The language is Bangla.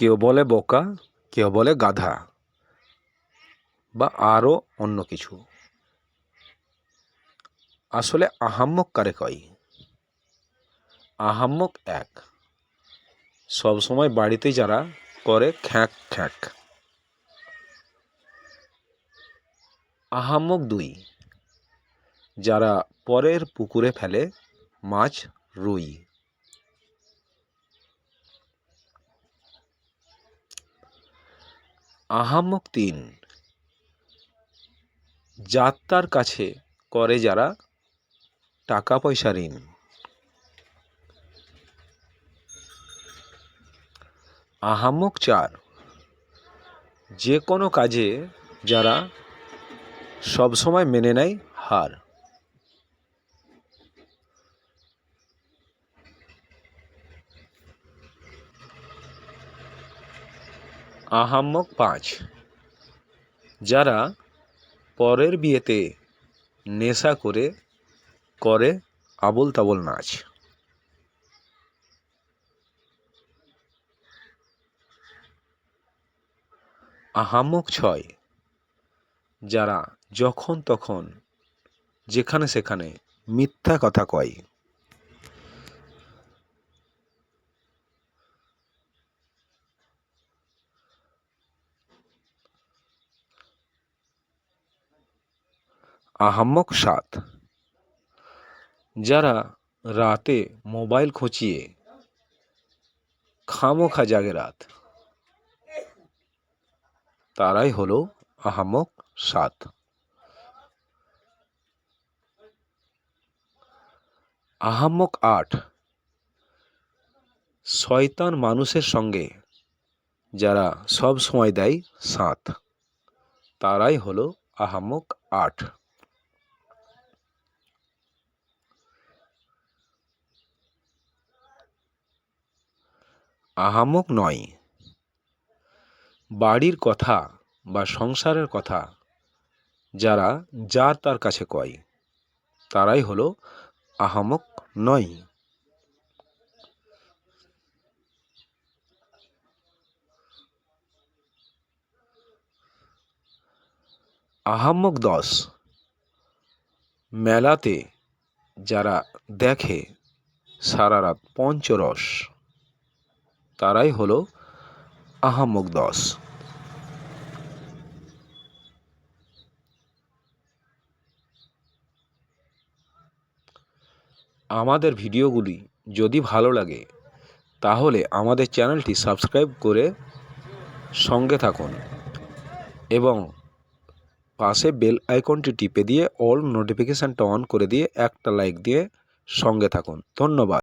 কেউ বলে বোকা, কেউ বলে গাধা বা আরও অন্য কিছু। আসলে আহাম্মক কারে কয়? আহাম্মক এক। সবসময় বাড়িতে যারা করে, খ্যাঁক খ্যাঁক। আহাম্মক দুই। যারা পরের পুকুরে ফেলে মাছ, রুই। আহাম্মক তিন যাত্রার কাছে করে যারা টাকা পয়সা ঋণ। আহাম্মক চার, যে কোনো কাজে যারা সবসময় মেনে নেয় হার। আহাম্মক পাঁচ। যারা পরের বিয়েতে নেশা করে করে আবোল তাবোল নাচ। আহাম্মক ছয়। যারা যখন তখন যেখানে সেখানে মিথ্যা কথা কয়। আহাম্মক সাত। যারা রাতে মোবাইল খচিয়ে খামোখা জাগে রাত, তারাই হলো আহাম্মক সাত। আহাম্মক আট, শয়তান মানুষের সঙ্গে যারা সব সময় দেয় সাথ তারাই হলো আহাম্মক আট। আহাম্মক নয়। বাড়ির কথা বা সংসারের কথা যারা যার তার কাছে কয়, তারাই হলো আহামক নয়। আহাম্মক দশ। মেলাতে যারা দেখে, সারা রাত পঞ্চরস। তারাই হলো আহাম্মক দশ আমাদের ভিডিওগুলি যদি ভালো লাগে, তাহলে আমাদের চ্যানেলটি সাবস্ক্রাইব করে সঙ্গে থাকুন এবং পাশে বেল আইকনটি টিপে দিয়ে অল নোটিফিকেশানটা অন করে দিয়ে একটা লাইক দিয়ে সঙ্গে থাকুন। ধন্যবাদ।